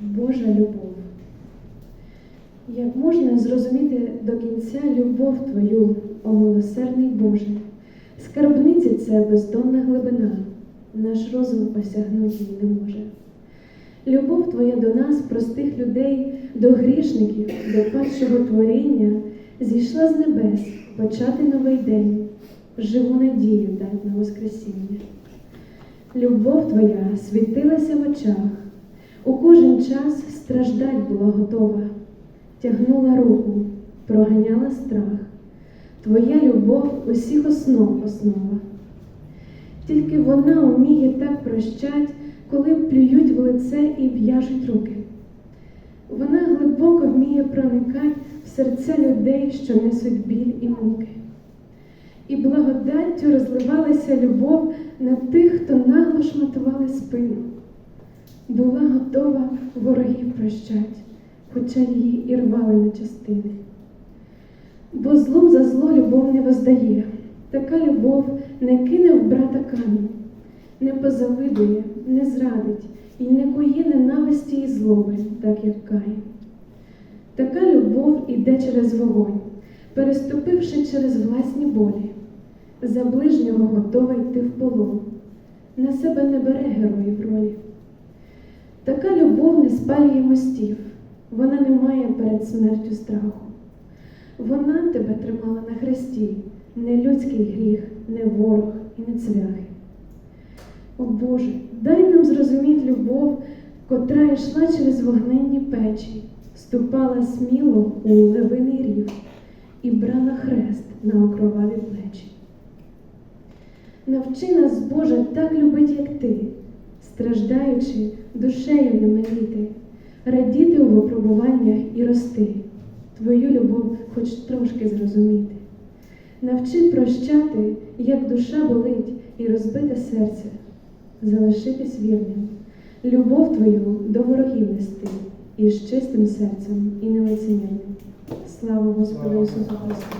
Божа любов. Як можна зрозуміти до кінця любов Твою, о милосердний Боже? Скарбниці це бездонна глибина, наш розум осягнути її не може. Любов Твоя до нас, простих людей, до грішників, до першого творіння, зійшла з небес почати новий день, живу надію дать на Воскресіння. Любов Твоя світилася в очах, у кожен час страждать була готова, тягнула руку, проганяла страх. Твоя любов усіх основ основа. Тільки вона вміє так прощать, коли плюють в лице і в'яжуть руки. Вона глибоко вміє проникати в серця людей, що несуть біль і муки. І благодаттю розливалася любов на тих, хто нагло шматували спину. Була готова ворогів прощать, хоча її і рвали на частини. Бо злом за зло любов не воздає, така любов не кине в брата камінь, не позавидує, не зрадить і не коє ненависті і злоби, так як Каїн. Така любов іде через вогонь, переступивши через власні болі, за ближнього готова йти в полон, на себе не бере героїв ролі. Така любов не спалює мостів, вона не має перед смертю страху. Вона тебе тримала на хресті, не людський гріх, не ворог і не цвяхи. О Боже, дай нам зрозуміти любов, котра йшла через вогненні печі, ступала сміло у левиний рів і брала хрест на окроваві плечі. Навчи нас, Боже, так любить, як ти, страждаючи, душею не маліти, радіти у випробуваннях і рости, твою любов хоч трошки зрозуміти. Навчи прощати, як душа болить, і розбите серце, залишитись вірним, любов твою до ворогів нести, і з чистим серцем, і нелицемірним. Слава Господу Ісусу Христу!